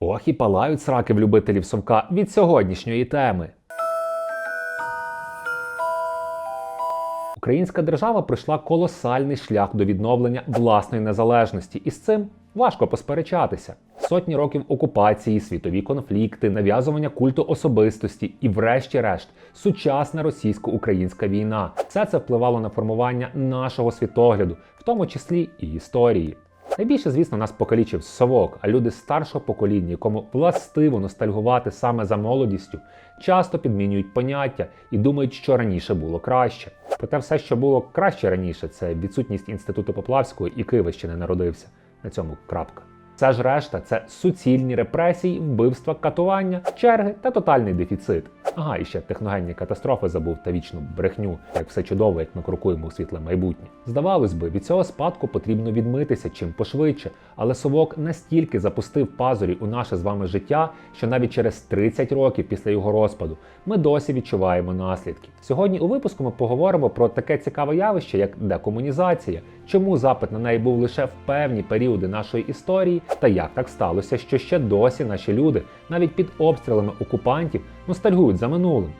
Ох і палають сраки в любителів совка від сьогоднішньої теми. Українська держава пройшла колосальний шлях до відновлення власної незалежності, і з цим важко посперечатися. Сотні років окупації, світові конфлікти, нав'язування культу особистості і, врешті-решт, сучасна російсько-українська війна. Все це впливало на формування нашого світогляду, в тому числі і історії. Найбільше, звісно, нас покалічив совок, а люди старшого покоління, якому властиво ностальгувати саме за молодістю, часто підмінюють поняття і думають, що раніше було краще. Проте все, що було краще раніше, це відсутність інституту Поплавського і Києва ще не народився. На цьому крапка. Це ж решта це суцільні репресії, вбивства, катування, черги та тотальний дефіцит. Ага, і ще техногенні катастрофи забув та вічну брехню, як все чудово, як ми крокуємо у світле майбутнє. Здавалось би, від цього спадку потрібно відмитися чим пошвидше, але совок настільки запустив пазурі у наше з вами життя, що навіть через 30 років після його розпаду ми досі відчуваємо наслідки. Сьогодні у випуску ми поговоримо про таке цікаве явище, як декомунізація, чому запит на неї був лише в певні періоди нашої історії, та як так сталося, що ще досі наші люди, навіть під обстрілами окупантів, ностальгують за минулим.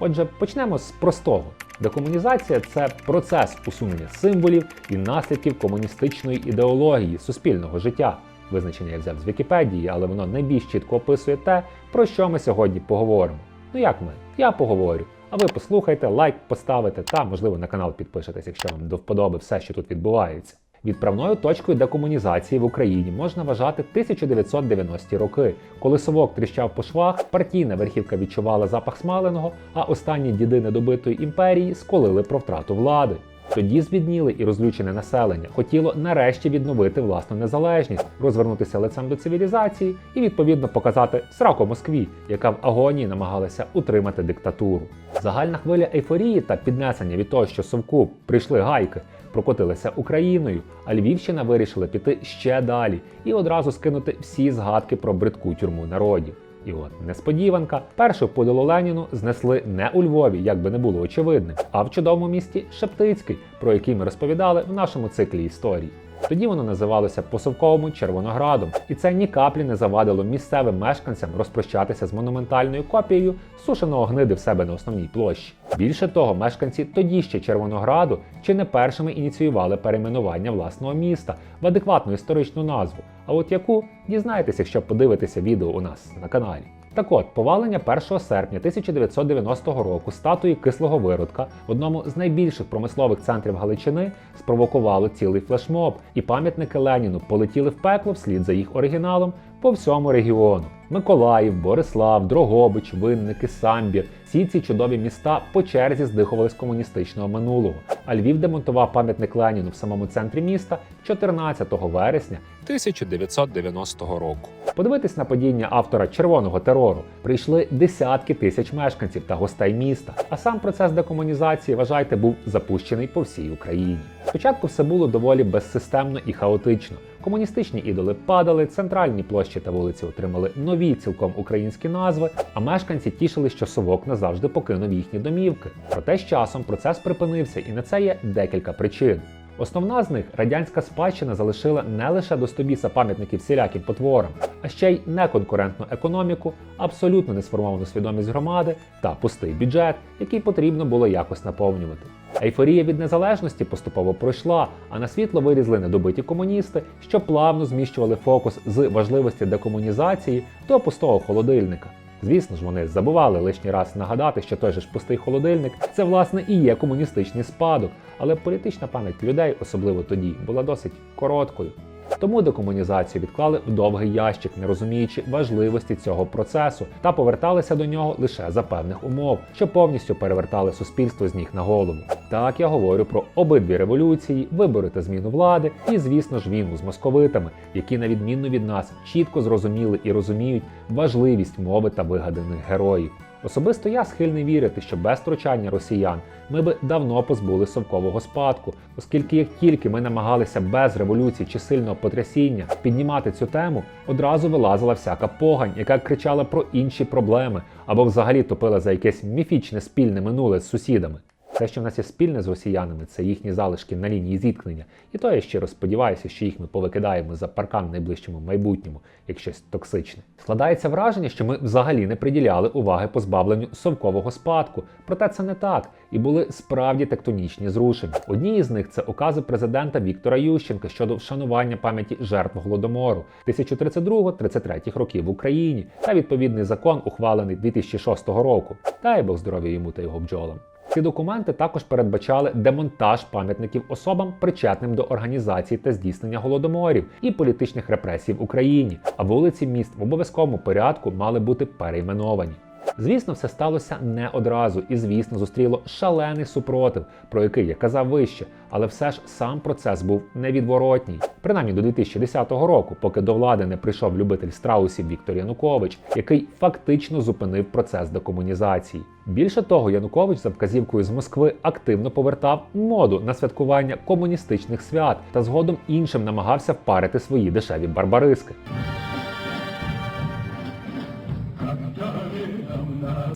Отже, почнемо з простого. Декомунізація це процес усунення символів і наслідків комуністичної ідеології суспільного життя. Визначення я взяв з Вікіпедії, але воно найбільш чітко описує те, про що ми сьогодні поговоримо. Ну як ми? Я поговорю. А ви послухайте, лайк поставите та, можливо, на канал підпишетесь, якщо вам до вподоби все, що тут відбувається. Відправною точкою декомунізації в Україні можна вважати 1990-ті роки, коли совок тріщав по швах, партійна верхівка відчувала запах смаленого, а останні діди недобитої імперії сколили про втрату влади. Тоді збідніли і розлючене населення хотіло нарешті відновити власну незалежність, розвернутися лицем до цивілізації і відповідно показати сраку Москві, яка в агонії намагалася утримати диктатуру. Загальна хвиля ейфорії та піднесення від того, що совку прийшли гайки, прокотилися Україною, а Львівщина вирішила піти ще далі і одразу скинути всі згадки про бридку тюрму народів. І от несподіванка, першу подолу Леніну знесли не у Львові, як би не було очевидним, а в чудовому місті Шептицький, про який ми розповідали в нашому циклі історій. Тоді воно називалося Посовковому Червоноградом, і це ні каплі не завадило місцевим мешканцям розпрощатися з монументальною копією сушеного гниди в себе на основній площі. Більше того, мешканці тоді ще Червонограду чи не першими ініціювали перейменування власного міста в адекватну історичну назву. А от яку дізнаєтеся, якщо подивитеся відео у нас на каналі. Так от, повалення 1 серпня 1990 року статуї кислого виродка в одному з найбільших промислових центрів Галичини спровокувало цілий флешмоб, і пам'ятники Леніну полетіли в пекло вслід за їх оригіналом по всьому регіону. Миколаїв, Борислав, Дрогобич, Винники, Самбір всі ці чудові міста по черзі здихували з комуністичного минулого. А Львів демонтував пам'ятник Леніну в самому центрі міста 14 вересня 1990 року. Подивитись на падіння автора червоного терору прийшли десятки тисяч мешканців та гостей міста. А сам процес декомунізації, вважайте, був запущений по всій Україні. Спочатку все було доволі безсистемно і хаотично. Комуністичні ідоли падали, центральні площі та вулиці отримали нові цілком українські назви, а мешканці тішили, що совок назавжди покинув їхні домівки. Проте з часом процес припинився, і на це є декілька причин. Основна з них радянська спадщина залишила не лише до стобіса пам'ятників всіляким потворам, а ще й неконкурентну економіку, абсолютно несформовану свідомість громади та пустий бюджет, який потрібно було якось наповнювати. Ейфорія від незалежності поступово пройшла, а на світло вирізли недобиті комуністи, що плавно зміщували фокус з важливості декомунізації до пустого холодильника. Звісно ж, вони забували лишній раз нагадати, що той же ж пустий холодильник це власне і є комуністичний спадок, але політична пам'ять людей, особливо тоді, була досить короткою. Тому декомунізацію відклали в довгий ящик, не розуміючи важливості цього процесу, та поверталися до нього лише за певних умов, що повністю перевертали суспільство з ніг на голову. Так я говорю про обидві революції, вибори та зміну влади, і, звісно ж, війну з московитами, які, на відміну від нас, чітко зрозуміли і розуміють важливість мови та вигаданих героїв. Особисто я схильний вірити, що без втручання росіян ми би давно позбули совкового спадку, оскільки як тільки ми намагалися без революції чи сильного потрясіння піднімати цю тему, одразу вилазила всяка погань, яка кричала про інші проблеми або взагалі топила за якесь міфічне спільне минуле з сусідами. Все, що в нас є спільне з росіянами, це їхні залишки на лінії зіткнення. І то я щиро сподіваюся, що їх ми повикидаємо за паркан в найближчому майбутньому, як щось токсичне. Складається враження, що ми взагалі не приділяли уваги позбавленню совкового спадку. Проте це не так, і були справді тектонічні зрушення. Одні із них це укази президента Віктора Ющенка щодо вшанування пам'яті жертв голодомору 1032-33 років в Україні та відповідний закон, ухвалений 2006 року. Дай Бог здоров'я йому та його бджолам. Ці документи також передбачали демонтаж пам'ятників особам, причетним до організації та здійснення голодоморів і політичних репресій в Україні, а вулиці міст в обов'язковому порядку мали бути перейменовані. Звісно, все сталося не одразу, і звісно, зустріло шалений супротив, про який я казав вище, але все ж сам процес був невідворотній. Принаймні до 2010 року, поки до влади не прийшов любитель страусів Віктор Янукович, який фактично зупинив процес декомунізації. Більше того, Янукович за вказівкою з Москви активно повертав моду на святкування комуністичних свят та згодом іншим намагався впарити свої дешеві барбариски.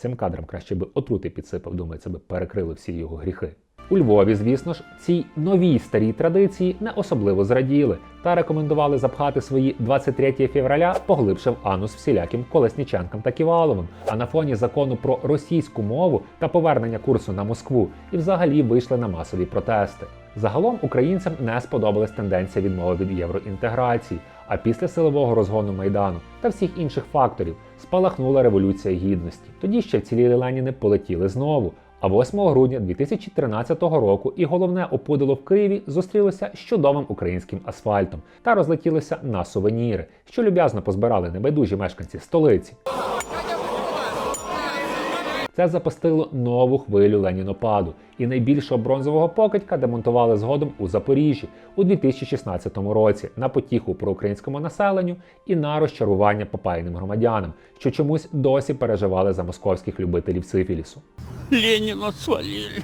Цим кадрам краще би отрути підсипав, думаю, це би перекрили всі його гріхи. У Львові, звісно ж, цій новій старій традиції не особливо зраділи та рекомендували запхати свої 23 февраля, поглибши в анус всіляким Колесніченкам та Ківаловим. А на фоні закону про російську мову та повернення курсу на Москву і взагалі вийшли на масові протести. Загалом українцям не сподобалась тенденція відмови від євроінтеграції. А після силового розгону майдану та всіх інших факторів спалахнула революція гідності. Тоді ще вцілілі Леніни полетіли знову. А 8 грудня 2013 року і головне опудило в Києві зустрілося з чудовим українським асфальтом та розлетілося на сувеніри, що люб'язно позбирали небайдужі мешканці столиці. Це запустило нову хвилю ленінопаду, і найбільшого бронзового покидька демонтували згодом у Запоріжжі у 2016 році на потіху проукраїнському населенню і на розчарування попаяним громадянам, що чомусь досі переживали за московських любителів сифілісу. Ленина свалили.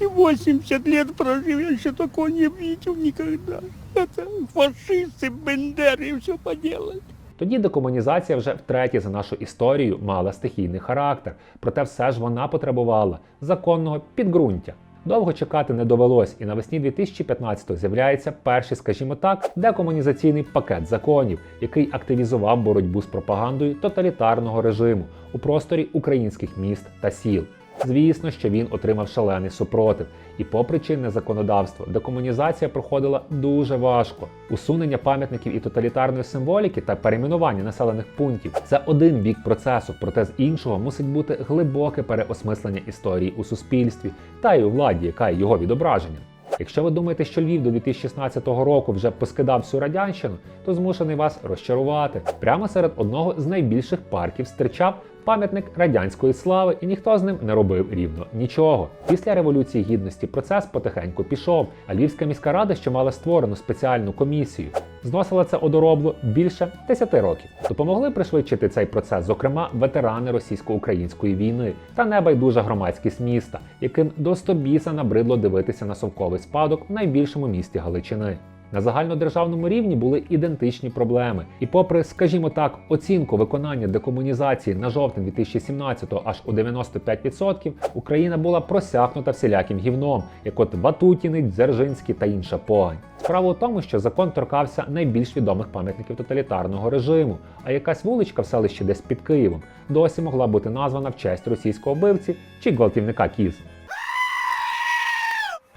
И 80 лет прожил, я еще такого не видел никогда. Это фашисты, бендеры, все поделали. Тоді декомунізація вже втретє за нашу історію мала стихійний характер, проте все ж вона потребувала законного підґрунтя. Довго чекати не довелось, і навесні 2015-го з'являється перший, скажімо так, декомунізаційний пакет законів, який активізував боротьбу з пропагандою тоталітарного режиму у просторі українських міст та сіл. Звісно, що він отримав шалений супротив, і попри чинне законодавство, декомунізація проходила дуже важко. Усунення пам'ятників і тоталітарної символіки та перейменування населених пунктів це один бік процесу, проте з іншого мусить бути глибоке переосмислення історії у суспільстві та й у владі, яка є його відображенням. Якщо ви думаєте, що Львів до 2016 року вже поскидав всю радянщину, то змушений вас розчарувати. Прямо серед одного з найбільших парків стирчав пам'ятник радянської слави, і ніхто з ним не робив рівно нічого. Після революції гідності процес потихеньку пішов. А Львівська міська рада, що мала створену спеціальну комісію, зносила це одоробло більше 10 років. Допомогли пришвидшити цей процес, зокрема, ветерани російсько-української війни та небайдужа громадськість міста, яким до стобіса набридло дивитися на совковий спадок в найбільшому місті Галичини. На загальнодержавному рівні були ідентичні проблеми. І попри, скажімо так, оцінку виконання декомунізації на жовтень 2017-го аж у 95%, Україна була просякнута всіляким гівном, як от Ватутіни, Дзержинський та інша погань. Справа у тому, що закон торкався найбільш відомих пам'ятників тоталітарного режиму, а якась вуличка в селищі десь під Києвом досі могла бути названа в честь російського вбивці чи гвалтівника Кіз.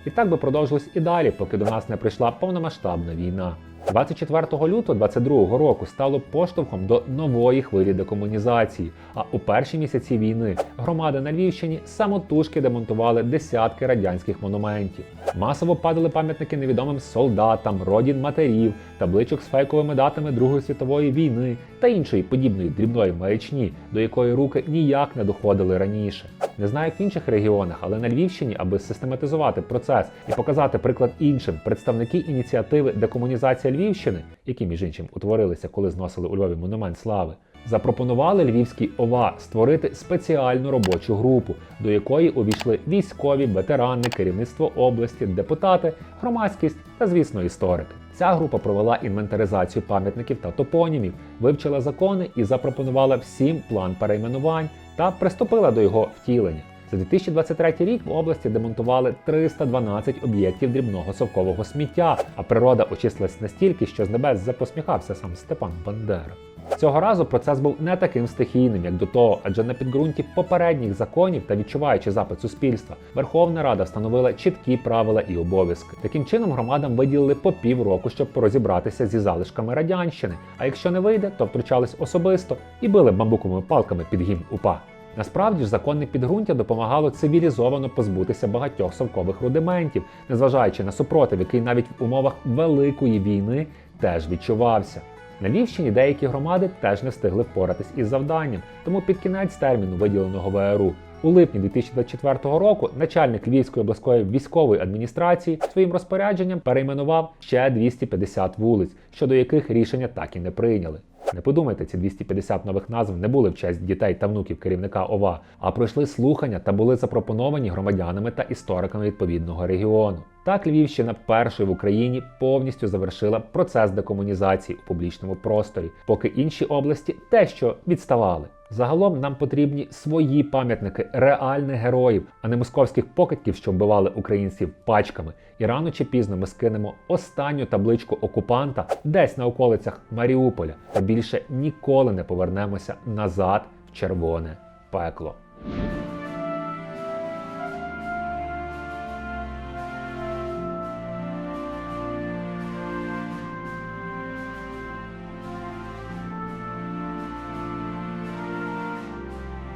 І так би продовжилось і далі, поки до нас не прийшла повномасштабна війна. 24 лютого 22 року стало поштовхом до нової хвилі декомунізації. А у перші місяці війни громади на Львівщині самотужки демонтували десятки радянських монументів. Масово падали пам'ятники невідомим солдатам, родін матерів, табличок з фейковими датами Другої світової війни та іншої подібної дрібної маячні, до якої руки ніяк не доходили раніше. Не знаю, як в інших регіонах, але на Львівщині, аби систематизувати процес і показати приклад іншим, представники ініціативи декомунізація Львівщини, які між іншим утворилися, коли зносили у Львові монумент слави, запропонували Львівській ОВА створити спеціальну робочу групу, до якої увійшли військові, ветерани, керівництво області, депутати, громадськість та, звісно, історики. Ця група провела інвентаризацію пам'ятників та топонімів, вивчила закони і запропонувала всім план перейменувань та приступила до його втілення. За 2023 рік в області демонтували 312 об'єктів дрібного совкового сміття, а природа очистилась настільки, що з небес запосміхався сам Степан Бандера. Цього разу процес був не таким стихійним, як до того, адже на підґрунті попередніх законів та відчуваючи запит суспільства, Верховна Рада встановила чіткі правила і обов'язки. Таким чином громадам виділили по півроку, щоб порозібратися зі залишками радянщини. А якщо не вийде, то втручались особисто і били бамбуковими палками під гімн УПА. Насправді ж законне підґрунтя допомагало цивілізовано позбутися багатьох совкових рудиментів, незважаючи на супротив, який навіть в умовах великої війни теж відчувався. На Львівщині деякі громади теж не встигли впоратись із завданням, тому під кінець терміну, виділеного ВРУ, у липні 2024 року начальник Львівської обласної військової адміністрації своїм розпорядженням перейменував ще 250 вулиць, щодо яких рішення так і не прийняли. Не подумайте, ці 250 нових назв не були в честь дітей та внуків керівника ОВА, а пройшли слухання та були запропоновані громадянами та істориками відповідного регіону. Так Львівщина першою в Україні повністю завершила процес декомунізації у публічному просторі, поки інші області те, що відставали. Загалом нам потрібні свої пам'ятники реальних героїв, а не московських покидьків, що вбивали українців пачками. І рано чи пізно ми скинемо останню табличку окупанта десь на околицях Маріуполя та більше ніколи не повернемося назад в червоне пекло.